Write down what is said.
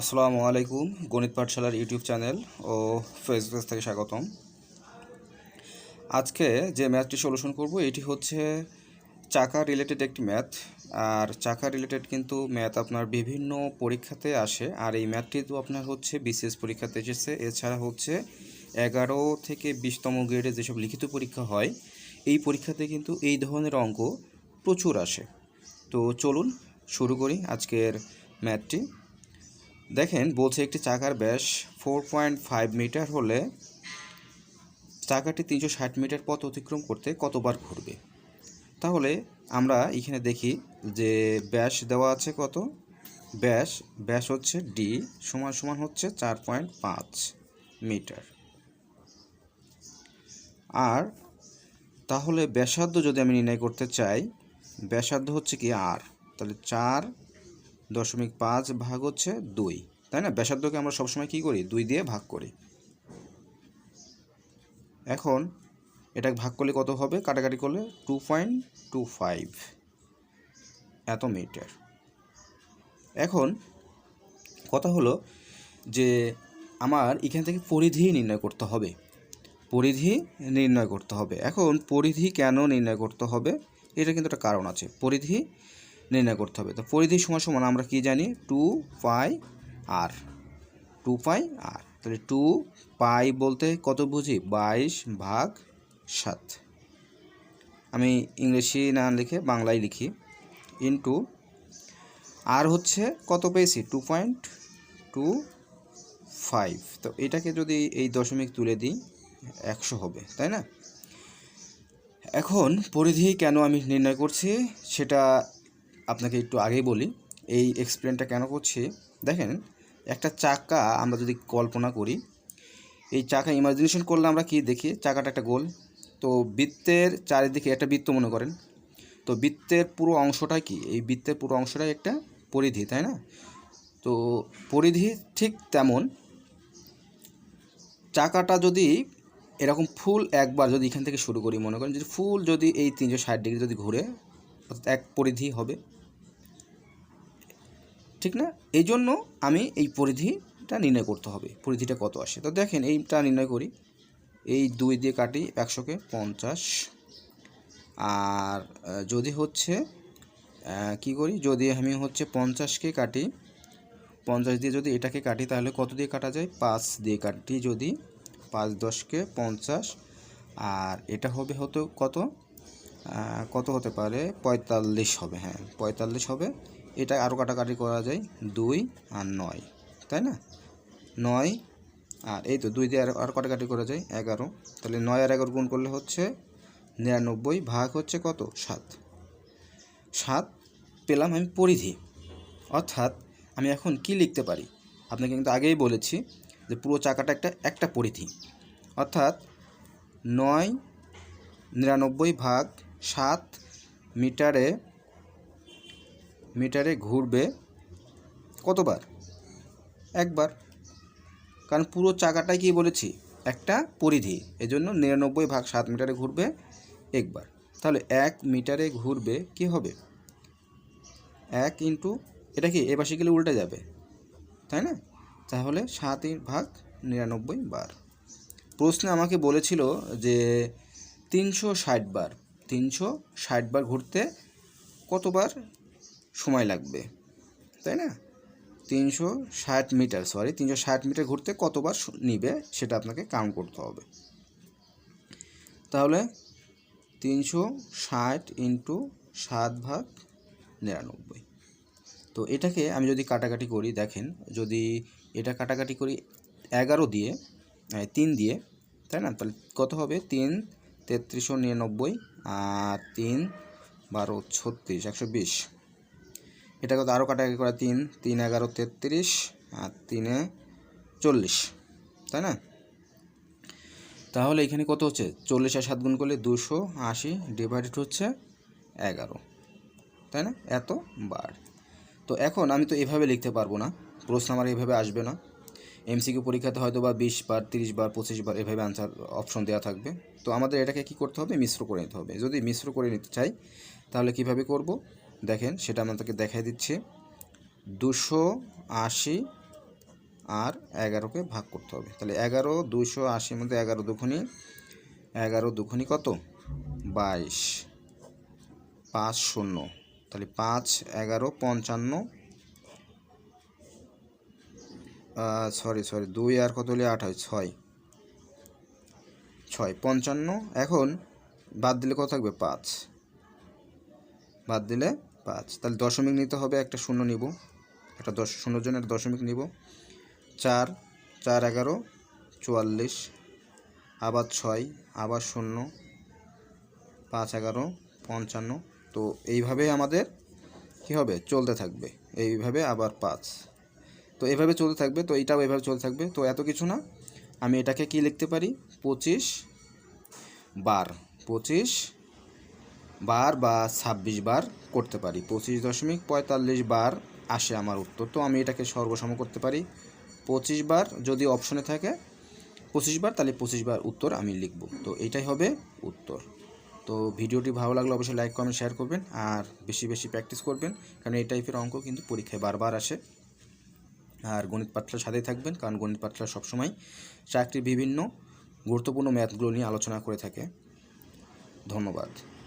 আসসালামু আলাইকুম, গণিত পাঠশালার ইউটিউব চ্যানেল ও ফেসবুক থেকে স্বাগতম। আজকে যে ম্যাথটি সলিউশন করব, এটি হচ্ছে চাকা রিলেটেড একটি ম্যাথ। আর চাকা রিলেটেড কিন্তু ম্যাথ আপনার বিভিন্ন পরীক্ষাতে আসে। আর এই ম্যাথটি তো আপনার হচ্ছে বিসিএস পরীক্ষাতে এসেছে। এছাড়া হচ্ছে এগারো থেকে বিশতম গ্রেডে যেসব লিখিত পরীক্ষা হয়, এই পরীক্ষাতে কিন্তু এই ধরনের অঙ্ক প্রচুর আসে। তো চলুন শুরু করি আজকের ম্যাথটি। দেখেন, বলছে একটি চাকার ব্যাস ফোর পয়েন্ট ফাইভ মিটার হলে চাকাটি তিনশো ষাট মিটার পথ অতিক্রম করতে কতবার ঘুরবে? তাহলে আমরা এখানে দেখি যে ব্যাস দেওয়া আছে কত? ব্যাস ব্যাস হচ্ছে ডি সমান সমান হচ্ছে চার পয়েন্ট পাঁচ মিটার। আর তাহলে ব্যাসার্ধ যদি আমি নির্ণয় করতে চাই, ব্যাসার্ধ হচ্ছে কি আর তাহলে চার দশমিক পাঁচ ভাগ হচ্ছে দুই, তাই না? ব্যাসার্ধকে আমরা সবসময় কী করি? দুই দিয়ে ভাগ করি। এখন এটা ভাগ করলে কত হবে? কাটাকাটি করলে টু পয়েন্ট টু ফাইভ এত মিটার। এখন কথা হলো যে আমার এখান থেকে পরিধি নির্ণয় করতে হবে। পরিধি নির্ণয় করতে হবে। এখন পরিধি কেন নির্ণয় করতে হবে? এটা কিন্তু একটা কারণ আছে। পরিধি নির্ণয় করতে হবে। তো পরিধি সমান সমান আমরা কি জানি? Two pi r, two pi r. তাহলে টু পাই বলতে কত বুঝি? বাইশ ভাগ সাত। আমি ইংলিশে না লিখে বাংলায় লিখি। ইন্টু আর হচ্ছে কত পেয়েছি? Two point two five. তো এটাকে যদি এই দশমিক তুলে দিই, একশো হবে, তাই না? এখন পরিধি কেন আমি নির্ণয় করছি? সেটা আপনাকে একটু আগেই বলি, এই এক্সপ্লেনটা কেন করছি? দেখেন, একটা চাকা আমরা যদি কল্পনা করি, এই চাকা ইমাজিনেশন করলে আমরা কি দেখি? চাকাটা একটা গোল। তো বৃত্তের চারিদিকে একটা বৃত্ত মনে করেন। তো বৃত্তের পুরো অংশটাই কি? এই বৃত্তের পুরো অংশটাই একটা পরিধি, তাই না? তো পরিধি ঠিক তেমন, চাকাটা যদি এরকম ফুল একবার যদি এখান থেকে শুরু করি, মনে করেন যদি ফুল যদি এই তিনশো ষাট ডিগ্রি যদি ঘুরে, অর্থাৎ এক পরিধি হবে। ঠিক না? এই জন্য আমি এই পরিধিটা নির্ণয় করতে হবে। পরিধিটা কত আসে? তো দেখেন এইটা নির্ণয় করি। এই দুই দিয়ে কাটি একশোকে পঞ্চাশ। আর যদি হচ্ছে কি করি? যদি আমি হচ্ছে পঞ্চাশকে কাটি, পঞ্চাশ দিয়ে যদি এটাকে কাটি, তাহলে কত দিয়ে কাটা যায়? পাঁচ দিয়ে কাটি যদি পাঁচ দশকে পঞ্চাশ। আর এটা হবে হতো কত? কত হতে পারে? পঁয়তাল্লিশ হবে হ্যাঁ। পঁয়তাল্লিশ হবে। এটা আরও কাটাকাটি করা যায়, দুই আর নয়, তাই না? নয় আর এই তো দুই দিয়ে আর কাটাকাটি করা যায়, এগারো। তাহলে নয় আর এগারো গুণ করলে হচ্ছে নিরানব্বই, ভাগ হচ্ছে কত? সাত। সাত পেলাম আমি পরিধি। অর্থাৎ আমি এখন কি লিখতে পারি? আপনাকে কিন্তু আগেই বলেছি যে পুরো চাকাটা একটা একটা পরিধি। অর্থাৎ নয়, নিরানব্বই ভাগ সাত মিটারে মিটারে ঘুরবে কতবার? একবার। কারণ পুরো চাকাটাই কি বলেছি? একটা পরিধি। এজন্য নিরানব্বই ভাগ সাত মিটারে ঘুরবে একবার। তাহলে এক মিটারে ঘুরবে কি হবে? এক ইন্টু, এটা কি? এ পাশে গেলে উল্টে যাবে। তাই না? তাহলে সাত ভাগ নিরানব্বই বার। প্রশ্নে আমাকে বলেছিল যে তিনশো ষাট বার, তিনশো ষাট বার ঘুরতে কতবার সময় লাগবে, তাই না? তিনশো ষাট মিটার সরি তিনশো ষাট মিটার ঘুরতে কতবার নিবে সেটা আপনাকে কাউন্ট করতে হবে। তাহলে তিনশো ষাট ইন্টু সাত ভাগ নিরানব্বই। তো এটাকে আমি যদি কাটাকাটি করি, দেখেন, যদি এটা কাটাকাটি করি এগারো দিয়ে তিন দিয়ে, তাই না? তাহলে কত হবে? তিন, তেত্রিশশো নিরানব্বই আর তিন, বারো, ছত্রিশ, একশো বিশ। এটা তো আরও কাটাকাটি করা তিন তিন, এগারো, তেত্রিশ আর তিনে চল্লিশ, তাই না? তাহলে এখানে কত হচ্ছে? চল্লিশ আর সাত গুণ করলে দুশো আশি ডিভাইডেড হচ্ছে এগারো, তাই না? এত বার। তো এখন আমি তো এভাবে লিখতে পারব না, প্রশ্ন আমার এভাবে আসবে না। এমসিকিউ পরীক্ষাতে হয়তো বা বিশ বার, তিরিশ বার, পঁচিশ বার এভাবে আনসার অপশন দেওয়া থাকবে। তো আমাদের এটাকে কি করতে হবে? মিশ্র করে নিতে হবে। যদি মিশ্র করে নিতে চাই, তাহলে কীভাবে করব? দেখেন, সেটা আমাদেরকে দেখাই দিচ্ছে। দুশো আশি আর এগারোকে ভাগ করতে হবে। তাহলে এগারো, দুশো আশির মধ্যে এগারো দুখনি এগারো দুখনি কত? বাইশ। পাঁচ শূন্য। তাহলে পাঁচ, এগারো, পঞ্চান্ন সরি সরি, দুই আর কত হলে আট হয় ছয়। ছয়, পঞ্চান্ন। এখন বাদ দিলে কত থাকবে? পাঁচ। বাদ দিলে পাঁচ। তাহলে দশমিক নিতে হবে একটা শূন্য নিব। একটা দশ, শূন্যর জন্য একটা দশমিক নিব। চার চার এগারো, চুয়াল্লিশ, আবার ছয়, আবার শূন্য, পাঁচ এগারো, পঞ্চান্ন। তো এইভাবে আমাদের কী হবে? চলতে থাকবে। এইভাবে আবার পাঁচ। তো এভাবে চলতে থাকবে। তো এটাও এভাবে চলতে থাকবে। তো এত কিছু না। আমি এটাকে কি লিখতে পারি? পঁচিশ বার। পঁচিশ বার বা ছাব্বিশ বার করতে পারি। পঁচিশ দশমিক পঁয়তাল্লিশ বার আসে আমার উত্তর। তো আমি এটাকে সর্বসম করতে পারি। পঁচিশ বার যদি অপশনে থাকে, পঁচিশ বার, তাহলে পঁচিশ বার উত্তর আমি লিখব। তো এইটাই হবে উত্তর। তো ভিডিওটি ভালো লাগলে অবশ্যই লাইক কমেন্ট শেয়ার করবেন আর বেশি বেশি প্র্যাকটিস করবেন। কারণ এই টাইপের অঙ্ক কিন্তু পরীক্ষায় বারবার আসে। আর গণিত পাঠটার সাথেই থাকবেন, কারণ গণিত পাঠটা সবসময় চাকরির বিভিন্ন গুরুত্বপূর্ণ ম্যাথগুলো নিয়ে আলোচনা করে থাকে। ধন্যবাদ।